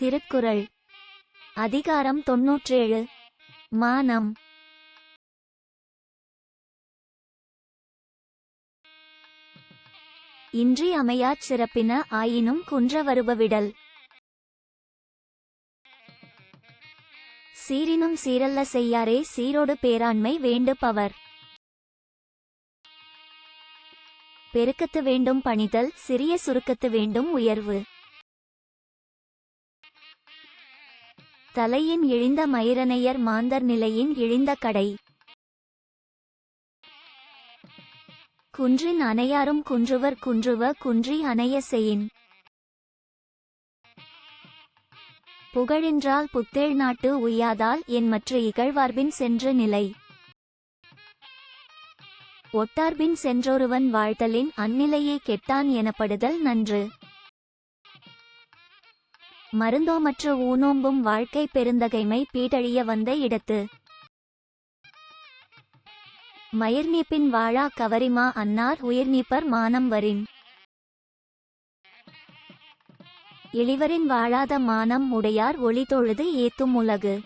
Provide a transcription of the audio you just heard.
திருக்குறள். அதிகாரம் தொன்னூற்றேழு. மானம். இன்றி அமையாச் சிறப்பின ஆயினும் குன்ற வருபவிடல் சீரினும் சீரல்ல செய்யாரே சீரோடு பேராண்மை வேண்டுபவர். பெருக்கத்து வேண்டும் பணிதல் சிறிய சுருக்கத்து வேண்டும் உயர்வு. தலையின் இழிந்த மயிரனையர் மாந்தர் நிலையின் இழிந்த கடை. குன்றின் அணையாரும் குன்றுவர் குன்றுவ குன்றி அணைய செயின் புகழின்றால் புத்தேழ் நாட்டு உய்யாதால் என் மற்ற இகழ்வார்பின் சென்று நிலை. ஒட்டார்பின் சென்றொருவன் வாழ்தலின் அந்நிலையே கெட்டான் எனப்படுதல் நன்று. மருந்தோமற்ற ஊனோம்பும் வாழ்க்கை பெருந்தகைமை பீடழிய வந்த இடத்து. மயிர்நீப்பின் வாழா கவரிமா அன்னார் உயிர்நீப்பர் மானம் வரின் இளிவரின் வாழாத மானம் உடையார் ஒளி தொழுது ஏத்தும் உலகு.